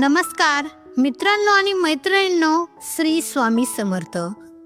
नमस्कार. मित्रांनो आणि मैत्रिणींनो श्री स्वामी समर्थ.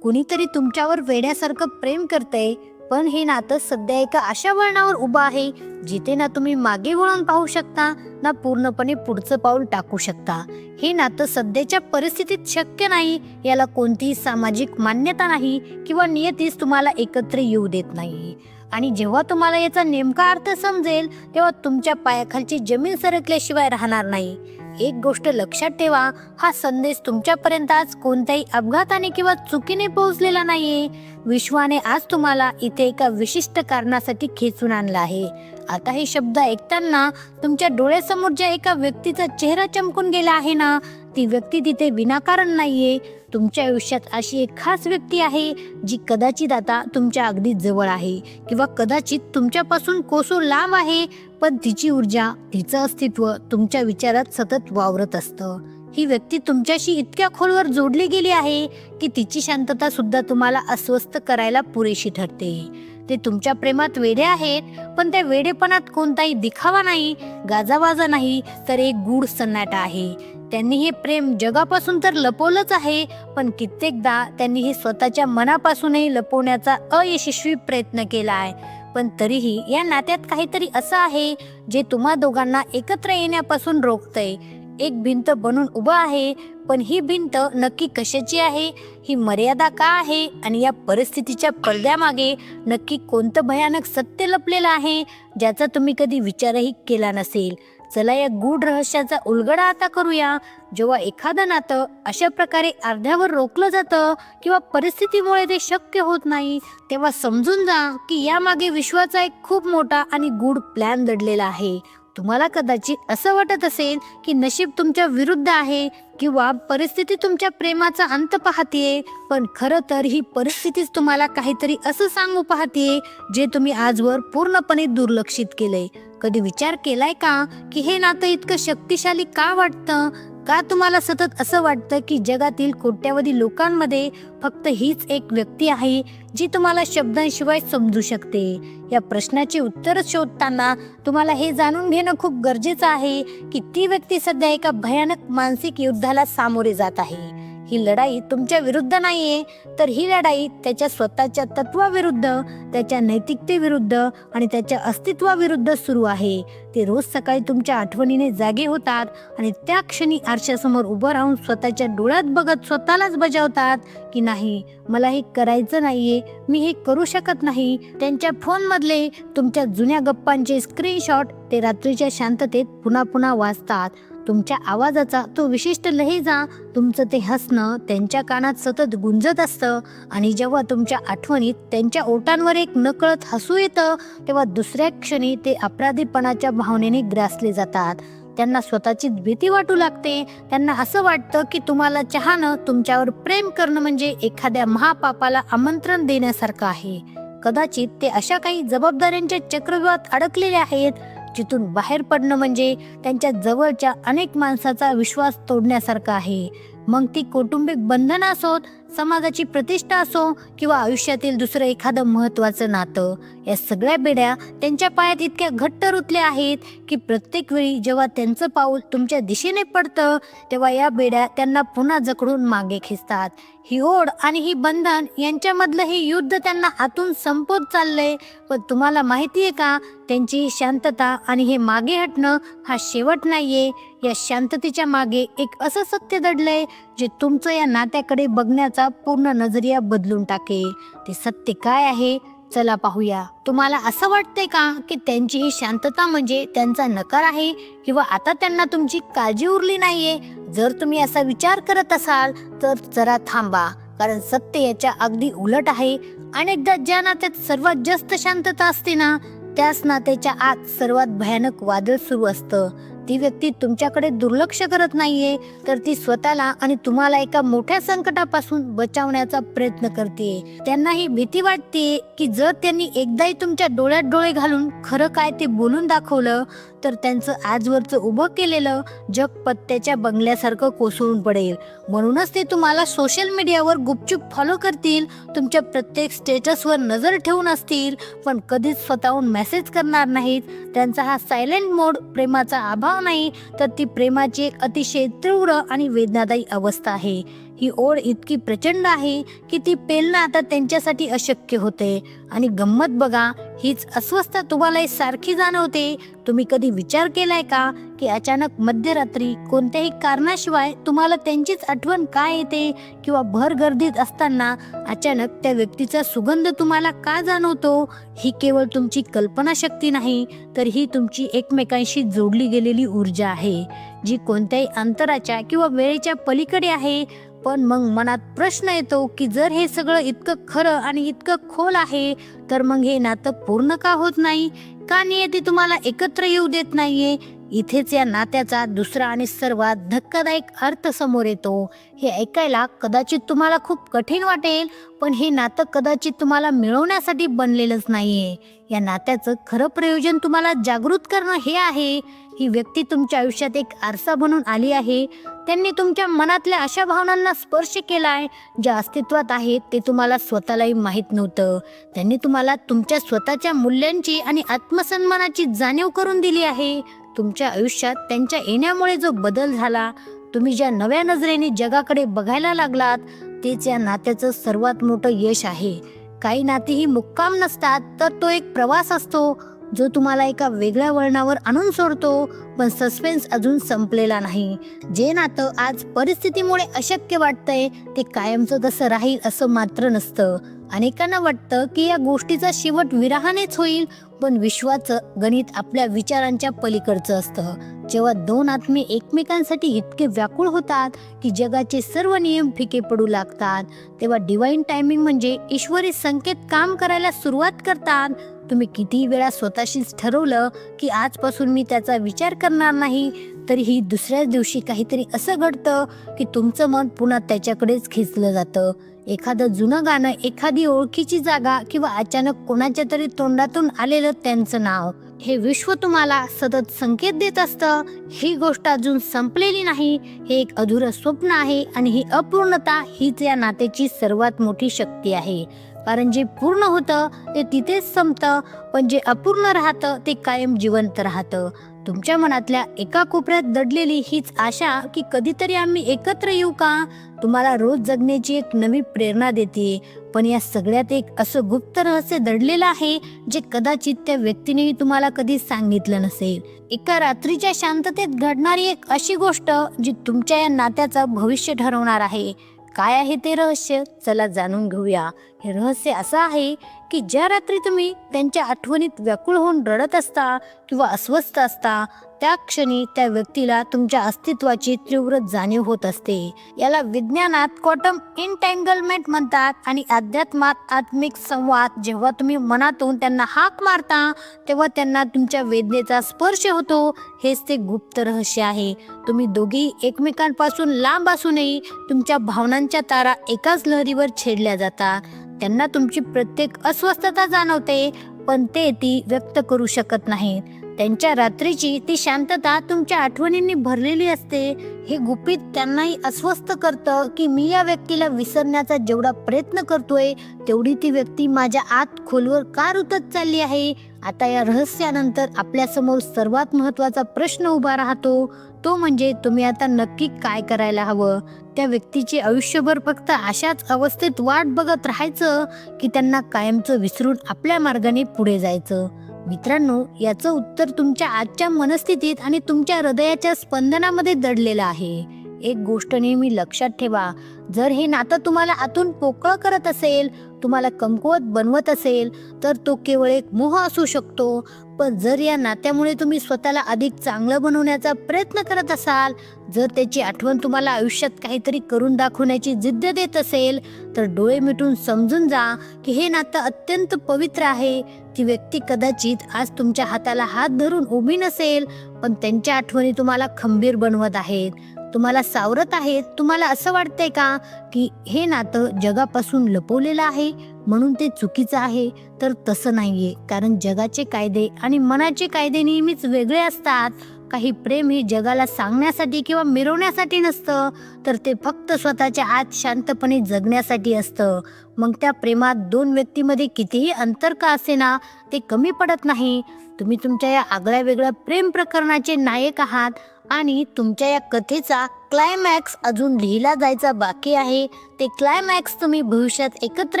कुणीतरी तुमच्यावर वेड्यासारखं प्रेम करते पण हे नातं सध्या एका अशा वळणावर उभं आहे जिथे ना तुम्ही मागे वळून पाहू शकता ना पूर्णपणे पुढचं पाऊल टाकू शकता. हे नातं सध्याच्या परिस्थितीत शक्य नाही याला कोणतीही सामाजिक मान्यता नाही किंवा नियतीच तुम्हाला एकत्र येऊ देत नाही. आणि जेव्हा तुम्हाला याचा नेमका अर्थ समजेल तेव्हा तुमच्या पायाखालची जमीन सरकल्याशिवाय राहणार नाही. एक गोष्ट लक्षात ठेवा हा संदेश तुमच्यापर्यंत आज कोणत्याही अपघाताने किंवा चुकीने पोहोचलेला नाहीये. विश्वाने आज तुम्हाला इथे एका विशिष्ट कारणासाठी खेचून आणला आहे. आता हे शब्द ऐकताना तुमच्या डोळ्यासमोर ज्या एका व्यक्तीचा चेहरा चमकून गेला आहे ना ती व्यक्ती तिथे विनाकारण नाहीये. तुमच्या आयुष्यात अशी एक खास व्यक्ती आहे जी कदाचित आता तुमच्या अगदी जवळ आहे किंवा कदाचित तुमच्यापासून कोसो लांब आहे पण तिची ऊर्जा तिचं अस्तित्व तुमच्या विचारात सतत वावरत असतं. ही व्यक्ती तुमच्याशी इतक्या खोलवर जोडली गेली आहे की तिची शांतता सुद्धा तुम्हाला अस्वस्थ करायला पुरेशी ठरते. ते तुमच्या प्रेमात वेडे आहेत पण त्या वेडेपणात कोणताही दिखावा नाही गाजावाजा नाही तर एक गूढ सन्नाटा आहे. त्यांनी हे प्रेम जगापासून तर लपवलंच आहे पण कित्येकदा त्यांनी हे स्वतःच्या मनापासूनही लपवण्याचा अयशस्वी प्रयत्न केला आहे. पण तरीही या नात्यात काहीतरी असं आहे जे तुम्हा दोघांना एकत्र येण्यापासून रोखतंय. एक भिंत बनून उभं आहे पण ही भिंत नक्की कशाची आहे? ही मर्यादा का आहे? आणि या परिस्थितीच्या पडद्यामागे नक्की कोणतं भयानक सत्य लपलेलं आहे ज्याचा तुम्ही कधी विचारही केला नसेल? चला या गूढ रहस्याचा उलगडा आता करूया. जेव्हा एखादं नातं अशा प्रकारे अर्ध्यावर रोखलं जातं किंवा परिस्थितीमुळे ते शक्य होत नाही तेव्हा समजून जा की यामागे विश्वाचा एक खूप मोठा आणि गूढ प्लॅन दडलेला आहे. तुम्हाला कदाचित असं वाटत असेल की नशीब तुमच्या विरुद्ध आहे किंवा परिस्थिती तुमच्या प्रेमाचा अंत पाहतीये पण खरं तर ही परिस्थितीच तुम्हाला काहीतरी असं सांगू पाहतीये जे तुम्ही आजवर पूर्णपणे दुर्लक्षित केलंय. कधी विचार केलाय का की हे नातं इतकं शक्तिशाली का वाटतं? का तुम्हाला सतत असं वाटतं की जगातील कोट्यावधी लोकांमध्ये फक्त हीच एक व्यक्ती आहे जी तुम्हाला शब्दांशिवाय समजू शकते? या प्रश्नाचे उत्तर शोधताना तुम्हाला हे जाणून घेणं खूप गरजेचं आहे की ती व्यक्ती सध्या एका भयानक मानसिक युद्धाला सामोरे जात आहे. ही लढाई तुमच्या विरुद्ध नाहीये. तर ही लढाई त्याच्या स्वतःच्या तत्वाविरुद्ध त्याच्या नैतिकतेविरुद्ध आणि त्याच्या अस्तित्वाविरुद्ध सुरू आहे. ते रोज सकाळी तुमच्या आठवणीने जागे होतात आणि त्या क्षणी आरशासमोर उभं राहून स्वतःच्या डोळ्यात बघत स्वतःलाच बजावतात की नाही मला हे करायचं नाहीये मी हे करू शकत नाही. त्यांच्या फोनमधले तुमच्या जुन्या गप्पांचे स्क्रीनशॉट ते रात्रीच्या शांततेत पुन्हा पुन्हा वाचतात. तुमच्या आवाजाचा तो विशिष्ट लहेजा तुमचं ते हसणं त्यांच्या कानात सतत गुंजत असतं आणि जेव्हा तुमच्या आठवणीत त्यांच्या ओटांवर एक नकळत हसू येतं तेव्हा दुसऱ्या क्षणी ते अपराधीपणाच्या भावनेने ग्रासले जातात. त्यांना स्वतःचीच भीती वाटू लागते. त्यांना असं वाटतं की तुम्हाला चाहणं तुमच्यावर प्रेम करणं म्हणजे एखाद्या महापापाला आमंत्रण देण्यासारखं आहे. कदाचित ते अशा काही जबाबदाऱ्यांच्या चक्रव्यूहात अडकलेले आहेत. जिथून बाहेर पडणं म्हणजे त्यांच्या जवळच्या अनेक माणसाचा विश्वास तोडण्यासारखं आहे. मग ती कौटुंबिक बंधनं असोत समाजाची प्रतिष्ठा असो किंवा आयुष्यातील दुसरं एखादं महत्वाचं नातं या सगळ्या बेड्या त्यांच्या पायात इतक्या घट्ट रुतल्या आहेत की प्रत्येक वेळी जेव्हा त्यांचं पाऊल तुमच्या दिशेने पडतं तेव्हा या बेड्या त्यांना पुन्हा जकडून मागे खेचतात. ही ओढ आणि ही बंधन यांच्यामधलं हे युद्ध त्यांना आतून संपत चाललंय. पण तुम्हाला माहिती आहे का त्यांची ही शांतता आणि हे मागे हटणं हा शेवट नाहीये. या शांततेच्या मागे एक असं सत्य दडलंय जे तुमचं या नात्याकडे बघण्याचा पूर्ण नजरिया बदलून टाकेल ते सत्य काय आहे? चला पाहूया. तुम्हाला असं वाटतंय का की त्यांची ही शांतता म्हणजे त्यांचा नकार आहे किंवा आता त्यांना तुमची काळजी उरली नाहीये? जर तुम्ही असा विचार करत असाल तर जरा थांबा. कारण सत्य याच्या अगदी उलट आहे. अनेकदा ज्या नात्यात सर्वात जास्त शांतता असते ना त्याच नात्याच्या आत सर्वात भयानक वादळ सुरू असतं. ती व्यक्ती तुमच्याकडे दुर्लक्ष करत नाहीये तर ती स्वतःला आणि तुम्हाला एका मोठ्या संकटापासून बचावण्याचा प्रयत्न करते. त्यांना ही भीती वाटते की जर त्यांनी एकदाही तुमच्या डोळ्यात डोळे घालून खरं काय ते बोलून दाखवलं तर त्यांचं आजवरचं उभं केलेलं जग पत्त्याच्या बंगल्यासारखं कोसळून पडेल. म्हणूनच ते तुम्हाला सोशल मीडियावर गुपचूप फॉलो करतील तुमच्या प्रत्येक स्टेटसवर नजर ठेवून असतील पण कधीच स्वतःहून मेसेज करणार नाहीत. त्यांचा हा सायलेंट मोड प्रेमाचा अभाव नाही तर ती प्रेमाची एक अतिशय तीव्र आणि वेदनादायी अवस्था आहे. ही ओढ इतकी प्रचंड आहे की ती पेलणं आता त्यांच्यासाठी अशक्य होते. आणि गंमत बघा हीच अस्वस्थता तुम्हाला सारखी जाणवते. तुम्ही कधी विचार केलाय का की अचानक मध्यरात्री कोणत्याही कारणाशिवाय तुम्हाला त्यांचीच आठवण काय येते? किंवा भर गर्दीत असताना अचानक त्या व्यक्तीचा सुगंध तुम्हाला का जाणवतो? ही केवळ तुमची कल्पनाशक्ती नाही तर ही तुमची एकमेकांशी जोडली गेलेली ऊर्जा आहे जी कोणत्याही अंतराच्या किंवा वेळेच्या पलीकडे आहे. पण मग मनात प्रश्न येतो की जर हे सगळं इतकं खरं आणि इतकं खोल आहे तर मग हे नातं पूर्ण का होत नाही? का नियती तुम्हाला एकत्र येऊ देत नाहीये? इथेच या नात्याचा दुसरा आणि सर्वात धक्कादायक अर्थ समोर येतो. हे ऐकायला कदाचित तुम्हाला खूप कठीण वाटेल पण हे नातं कदाचित तुम्हाला मिळवण्यासाठी बनलेलंच नाहीये. या नात्याचं खरं प्रयोजन तुम्हाला जागृत करणं हे आहे. ही व्यक्ती तुमच्या आयुष्यात एक आरसा बनून आली आहे. त्यांनी तुमच्या मनातल्या अशा भावनांना स्पर्श केला आहे ज्या अस्तित्वात आहेत ते तुम्हाला स्वतःलाही माहीत नव्हतं. त्यांनी तुम्हाला तुमच्या स्वतःच्या मूल्यांची आणि आत्मसन्मानाची जाणीव करून दिली आहे. तुमच्या आयुष्यात त्यांच्या येण्यामुळे जो बदल झाला तुम्ही ज्या नव्या नजरेने जगाकडे बघायला लागलात तेच या नात्याचं सर्वात मोठं यश आहे. काही नाती ही मुक्काम नसतात तर तो एक प्रवास असतो. जो तुम्हाला एका वेगळ्या वळणावर आणून सोडतो पण सस्पेन्स अजून संपलेला नाही. जे नातं आज परिस्थितीमुळे अशक्य वाटतंय ते कायमचं तसं राहील असं मात्र नसतं. अनेकांना वाटतं की या गोष्टीचा शेवट विराहानेच होईल पण विश्वाचं गणित आपल्या विचारांच्या पलीकडचं असतं. जेव्हा दोन आत्मे एकमेकांसाठी इतके व्याकुळ होतात की जगाचे सर्व नियम फिके पडू लागतात तेव्हा डिवाईन टायमिंग म्हणजे ईश्वरी संकेत काम करायला सुरुवात करतात तुम्ही किती वेळा स्वतःशीच ठरवलं की आजपासून मी त्याचा विचार करणार नाही तरीही दुसऱ्याच दिवशी काहीतरी असं घडतं की तुमचं मन पुन्हा त्याच्याकडेच खेचलं जातं. एखादं जुनं गाणं एखादी ओळखीची जागा किंवा अचानक कोणाच्या तरी तोंडातून आलेलं त्यांचं नाव. हे विश्व तुम्हाला सतत संकेत देत असतं. ही गोष्ट अजून संपलेली नाही. हे एक अधुरं स्वप्न आहे आणि ही अपूर्णता हीच या नात्याची सर्वात मोठी शक्ती आहे. कारण जे पूर्ण होतं ते तिथेच संपतं. पण जे अपूर्ण राहतं ते कायम जिवंत राहतं. तुमच्या मनातल्या एका कोपऱ्यात दडलेली हीच आशा की कधीतरी आम्ही एकत्र येऊ का? तुम्हाला रोज जगण्याची एक नवी प्रेरणा देते. पण या सगळ्यात एक असं गुप्त रहस्य दडलेलं आहे जे कदाचित त्या व्यक्तीनेही तुम्हाला कधी सांगितलं नसेल. एका रात्रीच्या शांततेत घडणारी एक अशी गोष्ट जी तुमच्या या नात्याचं भविष्य ठरवणार आहे. काय आहे ते रहस्य? चला जाणून घेऊया. हे रहस्य असं आहे की ज्या रात्री तुम्ही त्यांच्या आठवणीत व्याकुळ होऊन रडत असता किंवा अस्वस्थ असता त्या क्षणी त्या व्यक्तीला तुमच्या अस्तित्वाची तीव्र जाणीव होत असते. याला विज्ञानात क्वाटम इंटँगलमेंट म्हणतात आणि अध्यात्मात आत्मिक संवाद जेव्हा तुम्ही मनातून त्यांना हाक मारता तेव्हा त्यांना तुमच्या वेदनेचा स्पर्श होतो. हेच ते गुप्त रहस्य आहे. तुम्ही दोघी एकमेकांपासून लांब असूनही तुमच्या भावनांच्या तारा एकाच लहरीवर छेडल्या जातात. त्यांना तुमची प्रत्येक अस्वस्थता जाणवते पण ते ती व्यक्त करू शकत नाहीत. त्यांच्या रात्रीची ती शांतता तुमच्या आठवणींनी भरलेली असते. हे गुपित त्यांनाही अस्वस्थ करतं की मी या व्यक्तीला विसरण्याचा जेवढा प्रयत्न करतोय तेवढी ती व्यक्ती माझ्या आत खोलवर का रुतत चालली आहे? आता या रहस्यानंतर आपल्यासमोर सर्वात महत्त्वाचा प्रश्न उभा राहतो. तो म्हणजे तुम्ही आता नक्की काय करायला हवं? त्या व्यक्तीचे आयुष्यभर फक्त अशाच अवस्थेत वाट बघत राहायचं की त्यांना कायमचं विसरून आपल्या मार्गाने पुढे जायचं. मित्रांनो याचं उत्तर तुमच्या आजच्या मनस्थितीत आणि तुमच्या हृदयाच्या स्पंदनामध्ये दडलेलं आहे. एक गोष्ट नेहमी लक्षात ठेवा जर हे नातं तुम्हाला आतून पोकळ करत असेल तुम्हाला कमकुवत बनवत असेल तर तो केवळ एक मोह असू शकतो. पण जर या नात्यामुळे तुम्ही स्वतःला अधिक चांगलं बनवण्याचा प्रयत्न करत असाल जर त्याची आठवण तुम्हाला आयुष्यात काहीतरी करून दाखवण्याची जिद्द देत असेल तर डोळे मिटून समजून जा की हे नातं अत्यंत पवित्र आहे. ती व्यक्ती कदाचित आज तुमच्या हाताला हात धरून उभी नसेल पण त्यांच्या आठवणी तुम्हाला खंबीर बनवत आहेत. तुम्हाला सावरत आहेत. तुम्हाला असं वाटतंय का की हे नातं जगापासून लपवलेलं आहे? म्हणून ते चुकीचं आहे तर तसं नाहीये. कारण जगाचे कायदे आणि मनाचे कायदे नेहमीच वेगळे असतात. काही प्रेम हे जगाला सांगण्यासाठी किंवा मिरवण्यासाठी नसतं तर ते फक्त स्वतःच्या आत शांतपणे जगण्यासाठी असतं. मग त्या प्रेमात दोन व्यक्तीमध्ये कितीही अंतर का असे ना ते कमी पडत नाही. तुम्ही तुमच्या या आगळ्या वेगळ्या प्रेम प्रकरणाचे नायक आहात. आणि तुमच्या या कथेचा क्लायमॅक्स अजून लिहिला जायचा बाकी आहे. ते क्लायमॅक्स तुम्ही भविष्यात एकत्र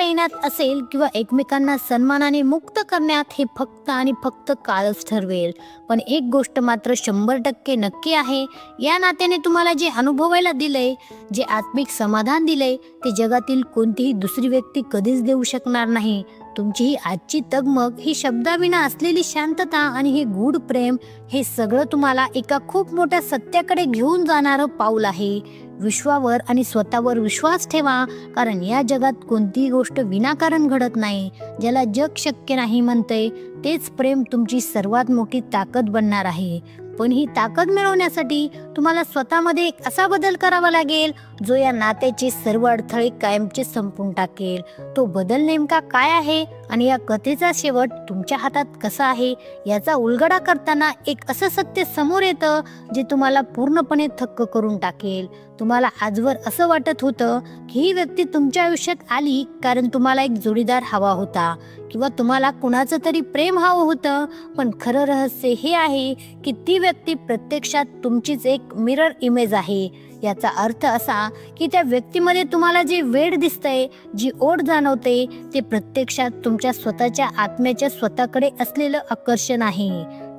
येण्यात असेल किंवा एकमेकांना सन्मानाने मुक्त करण्यात हे फक्त आणि फक्त काळच ठरवेल. पण एक गोष्ट मात्र शंभर टक्के नक्की आहे. या नात्याने तुम्हाला जे अनुभवायला दिलंय जे आत्मिक समाधान दिलंय ते जगातील कोणतीही दुसरी व्यक्ती कधीच देऊ शकणार नाही. तुमची ही आजची तगमग ही शब्दाविना असलेली शांतता आणि हे गूढ प्रेम हे सगळं तुम्हाला एका खूप मोठ्या सत्याकडे घेऊन जाणारं पाऊल आहे. विश्वावर आणि स्वतःवर विश्वास ठेवा कारण या जगात कोणतीही गोष्ट विनाकारण घडत नाही. ज्याला जग शक्य नाही म्हणते तेच प्रेम तुमची सर्वात मोठी ताकद बनणार आहे. पण ही ताकद मिळवण्यासाठी तुम्हाला स्वतःमध्ये एक असा बदल करावा लागेल जो या नात्याची सर्व अडथळे कायमचे संपून टाकेल. तो बदल नेमका काय आहे? आणि या कथेचा शेवट तुमच्या हातात कसा आहे? याचा उलगडा करताना एक असं सत्य समोर येतं जे तुम्हाला पूर्णपणे थक्क करून टाकेल. तुम्हाला आजवर असं वाटत होतं की ही व्यक्ती तुमच्या आयुष्यात आली कारण तुम्हाला एक जोडीदार हवा होता. किंवा तुम्हाला कुणाचं तरी प्रेम हवं होतं. पण खरं रहस्य हे आहे की ती व्यक्ती प्रत्यक्षात तुमचीच एक मिरर इमेज आहे. याचा अर्थ असा की त्या व्यक्तीमध्ये तुम्हाला जी वेळ दिसतंय जी ओढ जाणवते ते प्रत्यक्षात तुमच्या स्वतःच्या आत्म्याच्या स्वतःकडे असलेलं आकर्षण आहे.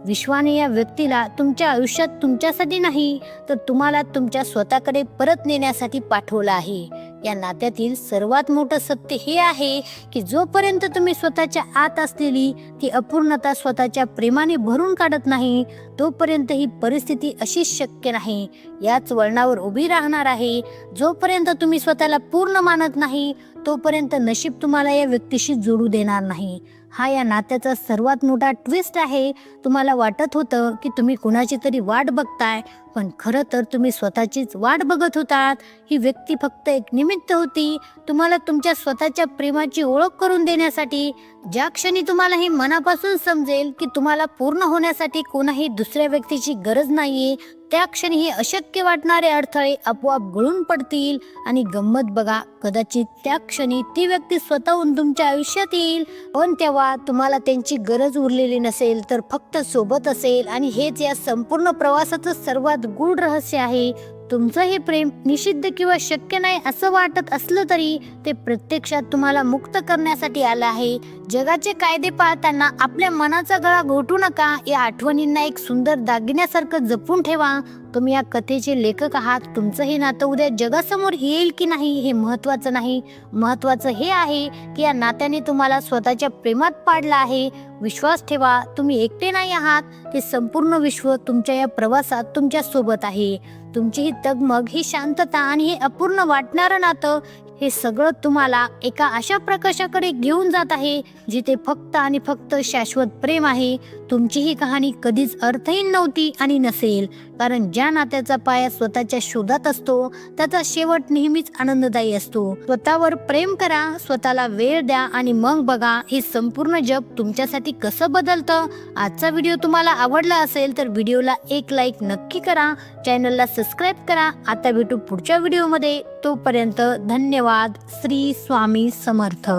विश्वाने या व्यक्तीला तुमच्या आयुष्यात तुमच्यासाठी नाही तर तुम्हाला तुमच्या स्वतःकडे परत नेण्यासाठी पाठवलं आहे. या नात्यातील सर्वात मोठं सत्य हे आहे की जोपर्यंत तुम्ही स्वतःच्या आत असलेली ती अपूर्णता स्वतःच्या प्रेमाने भरून काढत नाही तोपर्यंत ही परिस्थिती अशीच शक्य नाही. याच वळणावर उभी राहणार आहे. जोपर्यंत तुम्ही स्वतःला पूर्ण मानत नाही तोपर्यंत नशीब तुम्हाला या व्यक्तीशी जोडू देणार नाही. हा या नात्याचा सर्वात मोठा ट्विस्ट आहे. तुम्हाला वाटत होतं की तुम्ही कुणाची तरी वाट बघताय. पण खरं तर तुम्ही स्वतःचीच वाट बघत होतात. ही व्यक्ती फक्त एक निमित्त होती. तुम्हाला तुमच्या स्वतःच्या प्रेमाची ओळख करून देण्यासाठी ज्या क्षणी तुम्हाला हे मनापासून समजेल की तुम्हाला पूर्ण होण्यासाठी कोणाही दुसऱ्या व्यक्तीची गरज नाहीये त्या क्षणी हे अशक्य वाटणारे अडथळे आपोआप गळून पडतील आणि गंमत बघा कदाचित त्या क्षणी ती व्यक्ती स्वतःहून तुमच्या आयुष्यात येईल. पण तेव्हा तुम्हाला त्यांची गरज उरलेली नसेल तर फक्त सोबत असेल आणि हेच या संपूर्ण प्रवासाचं सर्वात गूढ रहस्य आहे. तुमचं हे प्रेम निषिद्ध किंवा शक्य नाही असं वाटत असलं तरी ते प्रत्यक्षात तुम्हाला मुक्त करण्यासाठी आलं आहे. जगाचे कायदे पाळताना आपल्या मनाचा गळा घोटू नका. या आठवणींना एक सुंदर दागिन्यासारखं जपून ठेवा. तुम्ही या कथेचे लेखक आहात. तुमचं हे नातं उद्या जगासमोर येईल की नाही हे महत्वाचं नाही. महत्वाचं हे आहे की या नात्याने तुम्हाला स्वतःच्या प्रेमात पाडलं आहे. विश्वास ठेवा. तुम्ही एकटे नाही आहात. ते संपूर्ण विश्व तुमच्या या प्रवासात तुमच्यासोबत आहे. तुमची ही तगमग ही शांतता आणि हे अपूर्ण वाटणारं नातं हे सगळं तुम्हाला एका अशा प्रकाशाकडे घेऊन जात आहे जिथे फक्त आणि फक्त शाश्वत प्रेम आहे. तुमची ही कहाणी कधीच अर्थहीन नव्हती आणि नसेल. कारण ज्या नात्याचा पाया स्वतःच्या शोधात असतो त्याचा शेवट नेहमीच आनंददायी असतो. स्वतःवर प्रेम करा स्वतःला वेळ द्या आणि मग बघा हे संपूर्ण जग तुमच्यासाठी कसं बदलतं. आजचा व्हिडिओ तुम्हाला आवडला असेल तर व्हिडिओला एक लाईक नक्की करा चॅनलला सबस्क्राईब करा. आता भेटू पुढच्या व्हिडिओमध्ये. तोपर्यंत धन्यवाद. श्री स्वामी समर्थ.